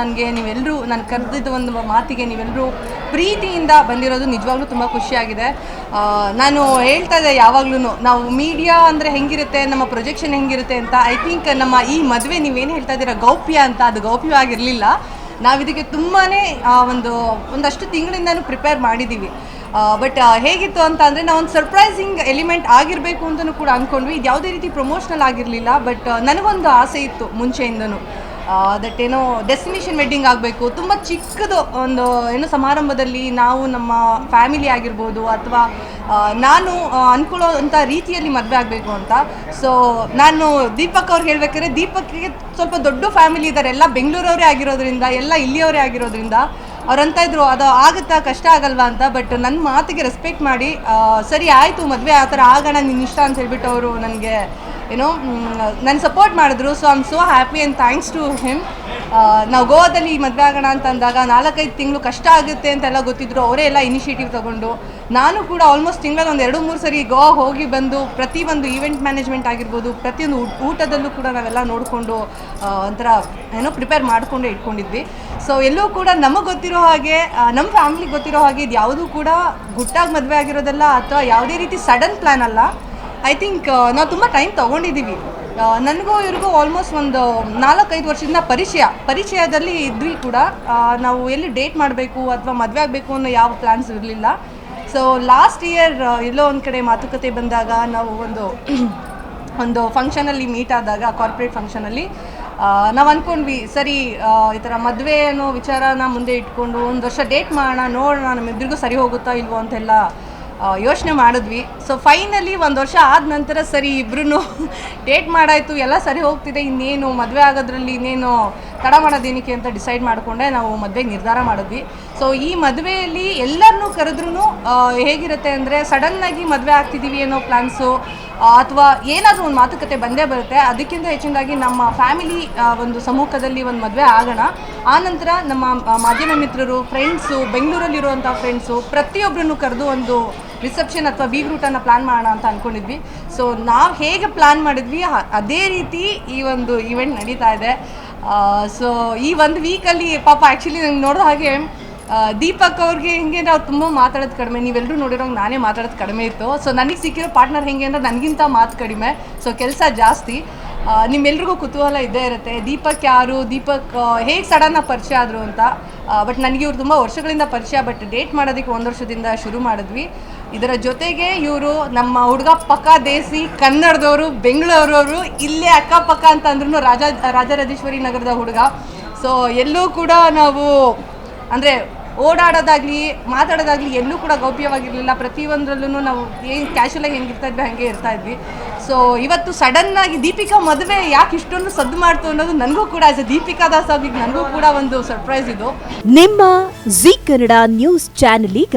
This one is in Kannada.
ನನಗೆ ನೀವೆಲ್ಲರೂ ನಾನು ಕರೆದಿದ್ದ ಒಂದು ಮಾತಿಗೆ ನೀವೆಲ್ಲರೂ ಪ್ರೀತಿಯಿಂದ ಬಂದಿರೋದು ನಿಜವಾಗ್ಲೂ ತುಂಬ ಖುಷಿಯಾಗಿದೆ. ನಾನು ಹೇಳ್ತಾ ಇದ್ದೆ ಯಾವಾಗ್ಲೂ ನಾವು ಮೀಡಿಯಾ ಅಂದರೆ ಹೆಂಗಿರುತ್ತೆ, ನಮ್ಮ ಪ್ರೊಜೆಕ್ಷನ್ ಹೆಂಗಿರುತ್ತೆ ಅಂತ ಐ ಥಿಂಕ್ ನಮ್ಮ ಈ ಮದುವೆ ನೀವೇನು ಹೇಳ್ತಾ ಇದ್ದೀರಾ, ಗೌಪ್ಯ ಅಂತ, ಅದು ಗೌಪ್ಯವಾಗಿರಲಿಲ್ಲ. ನಾವು ಇದಕ್ಕೆ ತುಂಬಾ ಒಂದು, ಒಂದಷ್ಟು ತಿಂಗಳಿಂದನೂ ಪ್ರಿಪೇರ್ ಮಾಡಿದ್ದೀವಿ. ಬಟ್ ಹೇಗಿತ್ತು ಅಂತ ಅಂದರೆ ನಾವು ಒಂದು ಸರ್ಪ್ರೈಸಿಂಗ್ ಎಲಿಮೆಂಟ್ ಆಗಿರಬೇಕು ಅಂತಲೂ ಕೂಡ ಅಂದ್ಕೊಂಡ್ವಿ ಇದು ಯಾವುದೇ ರೀತಿ ಪ್ರಮೋಷನಲ್ ಆಗಿರಲಿಲ್ಲ ಬಟ್ ನನಗೊಂದು ಆಸೆ ಇತ್ತು ಮುಂಚೆಯಿಂದನೂ. ದಟ್ ಏನೋ ಡೆಸ್ಟಿನೇಷನ್ ವೆಡ್ಡಿಂಗ್ ಆಗಬೇಕು. ತುಂಬ ಚಿಕ್ಕದು ಒಂದು ಏನೋ ಸಮಾರಂಭದಲ್ಲಿ ನಾವು ನಮ್ಮ ಫ್ಯಾಮಿಲಿ ಆಗಿರ್ಬೋದು ಅಥವಾ ನಾನು ಅನ್ಕೊಳ್ಳೋ ರೀತಿಯಲ್ಲಿ ಮದುವೆ ಆಗಬೇಕು ಅಂತ. ಸೊ ನಾನು ದೀಪಕ್ ಅವ್ರಿಗೆ ಹೇಳ್ಬೇಕಾದ್ರೆ ದೀಪಕ್ಗೆ ಸ್ವಲ್ಪ ದೊಡ್ಡ ಫ್ಯಾಮಿಲಿ ಇದ್ದಾರೆ ಎಲ್ಲ ಬೆಂಗಳೂರವರೇ ಆಗಿರೋದ್ರಿಂದ, ಎಲ್ಲ ಇಲ್ಲಿಯವರೇ ಆಗಿರೋದ್ರಿಂದ ಅವ್ರಂತ ಇದ್ರು, ಅದು ಆಗುತ್ತಾ ಕಷ್ಟ ಆಗಲ್ವಾ ಅಂತ. ಬಟ್ ನನ್ನ ಮಾತಿಗೆ ರೆಸ್ಪೆಕ್ಟ್ ಮಾಡಿ ಸರಿ ಆಯಿತು ಮದುವೆ, ಆ ಥರ ಆಗೋಣ ನಿನ್ನ ಇಷ್ಟ ಅಂತ ಹೇಳ್ಬಿಟ್ಟು ಅವರು ನನಗೆ ಏನೋ ನನ್ನ ಸಪೋರ್ಟ್ ಮಾಡಿದ್ರು so I'm so happy and thanks to him ನಾವು ಗೋವಾದಲ್ಲಿ ಮದುವೆ ಆಗೋಣ ಅಂತ ಅಂದಾಗ ನಾಲ್ಕೈದು ತಿಂಗಳು ಕಷ್ಟ ಆಗುತ್ತೆ ಅಂತೆಲ್ಲ ಗೊತ್ತಿದ್ರು, ಅವರೇ ಎಲ್ಲ ಇನಿಷಿಯೇಟಿವ್ ತೊಗೊಂಡು. ನಾನು ಕೂಡ ಆಲ್ಮೋಸ್ಟ್ ತಿಂಗಳಲ್ಲಿ ಒಂದು ಎರಡು, ಮೂರು ಸರಿ ಗೋವಾ ಹೋಗಿ ಬಂದು ಪ್ರತಿಯೊಂದು ಈವೆಂಟ್ ಮ್ಯಾನೇಜ್ಮೆಂಟ್ ಆಗಿರ್ಬೋದು, ಪ್ರತಿಯೊಂದು ಊಟ- ಊಟದಲ್ಲೂ ಕೂಡ ನಾವೆಲ್ಲ ನೋಡಿಕೊಂಡು ಒಂಥರ, ಏನೋ ಪ್ರಿಪೇರ್ ಮಾಡಿಕೊಂಡು ಇಟ್ಕೊಂಡಿದ್ವಿ. ಸೊ ಎಲ್ಲೂ ಕೂಡ ನಮಗೆ ಗೊತ್ತಿರೋ ಹಾಗೆ ನಮ್ಮ ಫ್ಯಾಮಿಲಿಗೆ ಗೊತ್ತಿರೋ ಹಾಗೆ ಇದು ಯಾವುದೂ ಕೂಡ ಗುಟ್ಟಾಗಿ ಮದುವೆ ಆಗಿರೋದಲ್ಲ ಅಥವಾ ಯಾವುದೇ ರೀತಿ ಸಡನ್ ಪ್ಲ್ಯಾನ್ ಅಲ್ಲ. ಐ ಥಿಂಕ್ ನಾವು ತುಂಬ ಟೈಮ್ ತೊಗೊಂಡಿದ್ದೀವಿ. ನನಗೂ, ಇವ್ರಿಗೂ ಆಲ್ಮೋಸ್ಟ್ ಒಂದು ನಾಲ್ಕೈದು ವರ್ಷದಿಂದ ಪರಿಚಯ. ಪರಿಚಯದಲ್ಲಿ ಇದ್ವಿ ಕೂಡ. ನಾವು ಎಲ್ಲಿ ಡೇಟ್ ಮಾಡಬೇಕು ಅಥವಾ ಮದುವೆ ಆಗಬೇಕು ಅನ್ನೋ ಯಾವ ಪ್ಲ್ಯಾನ್ಸ್ ಇರಲಿಲ್ಲ. ಸೊ ಲಾಸ್ಟ್ ಇಯರ್ ಎಲ್ಲೋ ಒಂದು ಕಡೆ ಮಾತುಕತೆ ಬಂದಾಗ ನಾವು ಒಂದು ಒಂದು ಫಂಕ್ಷನಲ್ಲಿ ಮೀಟ್ ಆದಾಗ ಕಾರ್ಪೊರೇಟ್ ಫಂಕ್ಷನಲ್ಲಿ ನಾವು ಅಂದ್ಕೊಂಡ್ವಿ ಸರಿ ಈ ಥರ ಮದುವೆ ಅನ್ನೋ ವಿಚಾರನ ಮುಂದೆ ಇಟ್ಕೊಂಡು ಒಂದು ವರ್ಷ ಡೇಟ್ ಮಾಡೋಣ, ನೋಡೋಣ ನಮ್ಮಿಬ್ಬರಿಗೂ ಸರಿ ಹೋಗುತ್ತಾ ಇಲ್ವೋ ಅಂತೆಲ್ಲ ಯೋಚನೆ ಮಾಡಿದ್ವಿ. ಸೊ ಫೈನಲಿ ಒಂದು ವರ್ಷ ಆದ ನಂತರ ಸರಿ ಇಬ್ರು ಡೇಟ್ ಮಾಡಾಯಿತು. ಎಲ್ಲ ಸರಿ ಹೋಗ್ತಿದೆ. ಇನ್ನೇನು ಮದುವೆ ಆಗೋದ್ರಲ್ಲಿ ಇನ್ನೇನು ತಡ ಮಾಡೋದೇನಕ್ಕೆ ಅಂತ ಡಿಸೈಡ್ ಮಾಡಿಕೊಂಡೆ ನಾವು ಮದುವೆಗೆ ನಿರ್ಧಾರ ಮಾಡಿದ್ವಿ. ಸೊ ಈ ಮದುವೆಯಲ್ಲಿ ಎಲ್ಲರನ್ನೂ ಕರೆದ್ರೂ ಹೇಗಿರುತ್ತೆ ಅಂದರೆ ಸಡನ್ನಾಗಿ ಮದುವೆ ಆಗ್ತಿದ್ದೀವಿ ಅನ್ನೋ ಪ್ಲ್ಯಾನ್ಸು ಅಥವಾ ಏನಾದರೂ ಒಂದು ಮಾತುಕತೆ ಬಂದೇ ಬರುತ್ತೆ. ಅದಕ್ಕಿಂತ ಹೆಚ್ಚಿನದಾಗಿ ನಮ್ಮ ಫ್ಯಾಮಿಲಿ ಒಂದು ಸಮೂಹದಲ್ಲಿ ಒಂದು ಮದುವೆ ಆಗೋಣ. ಆನಂತರ ನಮ್ಮ ಮಾಧ್ಯಮ ಮಿತ್ರರು ಫ್ರೆಂಡ್ಸು ಬೆಂಗಳೂರಲ್ಲಿರುವಂಥ ಫ್ರೆಂಡ್ಸು ಪ್ರತಿಯೊಬ್ಬರನ್ನು ಕರೆದು ಒಂದು ರಿಸೆಪ್ಷನ್ ಅಥವಾ ಬೀಗ್ ರೂಟನ್ನು ಪ್ಲ್ಯಾನ್ ಮಾಡೋಣ ಅಂತ ಅಂದ್ಕೊಂಡಿದ್ವಿ ಸೊ ನಾವು ಹೇಗೆ ಪ್ಲ್ಯಾನ್ ಮಾಡಿದ್ವಿ ಅದೇ ರೀತಿ ಈ ಒಂದು ಇವೆಂಟ್ ನಡೀತಾ ಇದೆ. ಸೊ ಈ ಒಂದು ವೀಕಲ್ಲಿ ಪಾಪ ಆ್ಯಕ್ಚುಲಿ ನಂಗೆ ನೋಡೋ ಹಾಗೆ ದೀಪಕ್ ಅವ್ರಿಗೆ ಹೆಂಗೆ ಅಂದರೆ ಅವ್ರು ತುಂಬ ಮಾತಾಡೋದು ಕಡಿಮೆ. ನೀವೆಲ್ಲರೂ ನೋಡಿರೋಂಗೆ ನಾನೇ ಮಾತಾಡೋದು ಕಡಿಮೆ ಇತ್ತು. ಸೊ ನನಗೆ ಸಿಕ್ಕಿರೋ ಪಾರ್ಟ್ನರ್ ಹೆಂಗೆ ಅಂದರೆ ನನಗಿಂತ ಮಾತು ಕಡಿಮೆ. ಸೊ ಕೆಲಸ ಜಾಸ್ತಿ. ನಿಮ್ಮೆಲ್ರಿಗೂ ಕುತೂಹಲ ಇದ್ದೇ ಇರುತ್ತೆ. ದೀಪಕ್ ಯಾರು? ದೀಪಕ್ ಹೇಗೆ ಸಡನ್ನಾಗಿ ಪರಿಚಯ ಆದರು ಅಂತ. ಬಟ್ ನನಗೆ ಇವ್ರು ತುಂಬ ವರ್ಷಗಳಿಂದ ಪರಿಚಯ ಬಟ್ ಡೇಟ್ ಮಾಡೋದಕ್ಕೆ ಒಂದು ವರ್ಷದಿಂದ ಶುರು ಮಾಡಿದ್ವಿ. ಇದರ ಜೊತೆಗೆ ಇವರು ನಮ್ಮ ಹುಡುಗ ಪಕ್ಕ ದೇಸಿ, ಕನ್ನಡದವರು, ಬೆಂಗಳೂರವರು, ಇಲ್ಲೇ ಅಕ್ಕಪಕ್ಕ ಅಂತ ಅಂದ್ರೂ ರಾಜ, ರಾಜರಾಜೇಶ್ವರಿ ನಗರದ ಹುಡುಗ. ಸೊ ಎಲ್ಲೂ ಕೂಡ ನಾವು, ಅಂದರೆ ಓಡಾಡೋದಾಗಲಿ, ಮಾತಾಡೋದಾಗಲಿ ಎಲ್ಲೂ ಕೂಡ ಗೌಪ್ಯವಾಗಿರಲಿಲ್ಲ. ಪ್ರತಿಯೊಂದರಲ್ಲೂ ನಾವು ಏನು ಕ್ಯಾಶುವಲಾಗಿ ಹೆಂಗೆ ಇರ್ತಾ ಇದ್ವಿ, ಹಾಗೆ ಇರ್ತಾ ಇದ್ವಿ. ಸೊ ಇವತ್ತು ಸಡನ್ನಾಗಿ ದೀಪಿಕಾ ಮದುವೆ ಯಾಕೆ ಇಷ್ಟೊಂದು ಸದ್ದು ಮಾಡ್ತು ಅನ್ನೋದು ನನಗೂ ಕೂಡ ಆಸ್ ದೀಪಿಕಾ ದಾಸ್ ಅವ್ರಿಗೆ ನನಗೂ ಕೂಡ ಒಂದು ಸರ್ಪ್ರೈಸ್ ಇದು. ನಿಮ್ಮ ಜಿ ಕನ್ನಡ ನ್ಯೂಸ್ ಚಾನೆಲ್ ಈಗ